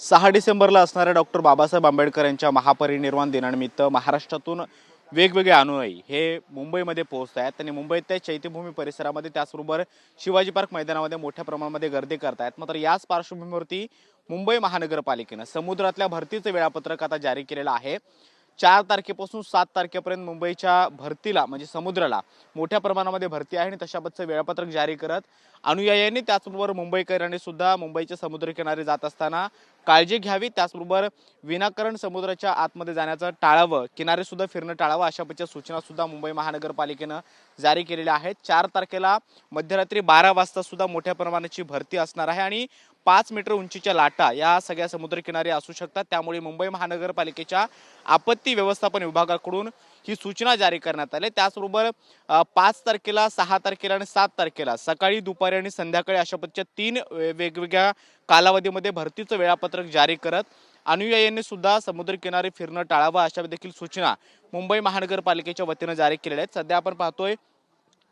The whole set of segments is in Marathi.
सहा डिसेंबरला असणाऱ्या डॉक्टर बाबासाहेब आंबेडकर यांच्या महापरिनिर्वाण दिनानिमित्त महाराष्ट्रातून वेगवेगळे अनुयायी हे मुंबईमध्ये पोहोचत आहेत. आणि मुंबईत त्या चैत्यभूमी परिसरामध्ये त्याचबरोबर शिवाजी पार्क मैदानामध्ये मोठ्या प्रमाणामध्ये गर्दी करत आहेत. मात्र याच पार्श्वभूमीवरती मुंबई महानगरपालिकेनं समुद्रातल्या भरतीचं वेळापत्रक आता जारी केलेलं आहे. चार तारखेपासून सात तारखेपर्यंत मुंबईच्या भरतीला म्हणजे समुद्राला मोठ्या प्रमाणामध्ये भरती आहे आणि तशाबतचं वेळापत्रक जारी करत अनुयायांनी त्याचबरोबर मुंबईकरांनी सुद्धा मुंबईच्या समुद्रकिनारी जात असताना काळजी घ्यावी. त्याचबरोबर विनाकारण समुद्राच्या आतमध्ये जाण्याचं टाळावं. किनारे सुद्धा फिरणं टाळावं अशा पद्धतीच्या सूचना सुद्धा मुंबई महानगरपालिकेनं जारी केलेल्या आहेत. चार तारखेला मध्यरात्री बारा वाजता सुद्धा मोठ्या प्रमाणाची भरती असणार आहे आणि पाच मीटर उंचीच्या लाटा या सगळ्या समुद्रकिनारी असू शकतात. त्यामुळे मुंबई महानगरपालिकेच्या आपत्ती व्यवस्थापन विभागाकडून ही सूचना जारी करण्यात आली. त्याचबरोबर पाच तारखेला सहा तारखेला आणि सात तारखेला सकाळी दुपारी आणि संध्याकाळी अशा पद्धतीच्या तीन वेगवेगळ्या कालावधीमध्ये भरतीचं वेळापत्रक जारी करत अनुयायांनी सुद्धा समुद्रकिनारी फिरणं टाळावं अशा देखील सूचना मुंबई महानगरपालिकेच्या वतीनं जारी केलेल्या आहेत. सध्या आपण पाहतोय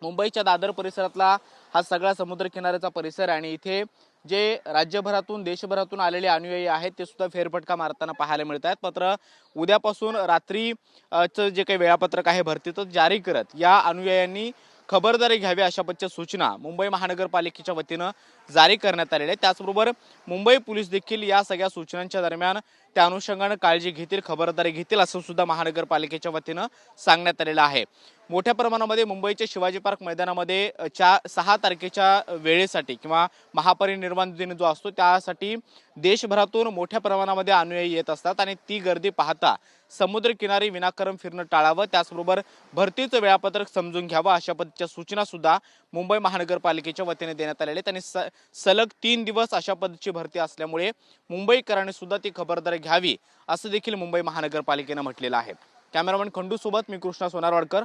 मुंबईच्या दादर परिसरातला हा सगळा समुद्रकिनाऱ्याचा परिसर आणि इथे जे राज्यभरातून देशभरातून आलेले अनुयायी आहेत ते सुद्धा फेरफटका मारताना पाहायला मिळत आहेत मात्र उद्यापासून रात्रीचं जे काही वेळापत्रक आहे भरतीचं जारी करत या अनुयायांनी खबरदारी घ्यावी अशा पद्धतीच्या सूचना मुंबई महानगरपालिकेच्या वतीनं जारी करण्यात आलेल्या आहेत. त्याचबरोबर मुंबई पोलीस देखील या सगळ्या सूचनांच्या दरम्यान त्या अनुषंगानं काळजी घेतील खबरदारी घेतील असं सुद्धा महानगरपालिकेच्या वतीनं सांगण्यात आलेलं आहे. मोठ्या प्रमाणामध्ये मुंबईच्या शिवाजी पार्क मैदानामध्ये चार सहा तारखेच्या वेळेसाठी किंवा महापरिनिर्वाण दिन जो असतो त्यासाठी देशभरातून मोठ्या प्रमाणामध्ये अनुयायी येत असतात आणि ती गर्दी पाहता समुद्रकिनारी विनाकारण फिरणं टाळावं त्याचबरोबर भरतीचं वेळापत्रक समजून घ्यावं अशा पद्धतीच्या सूचना सुद्धा मुंबई महानगरपालिकेच्या वतीने देण्यात आलेल्या आहेत. आणि स सलग तीन दिवस अशा पद्धतीची भरती असल्यामुळे मुंबईकरांनी सुद्धा ती खबरदारी घ्यावी असं देखील मुंबई महानगरपालिकेनं म्हटलेलं आहे. कॅमेरामॅन खंडू सोबत मी Krishna Sonarwadkar.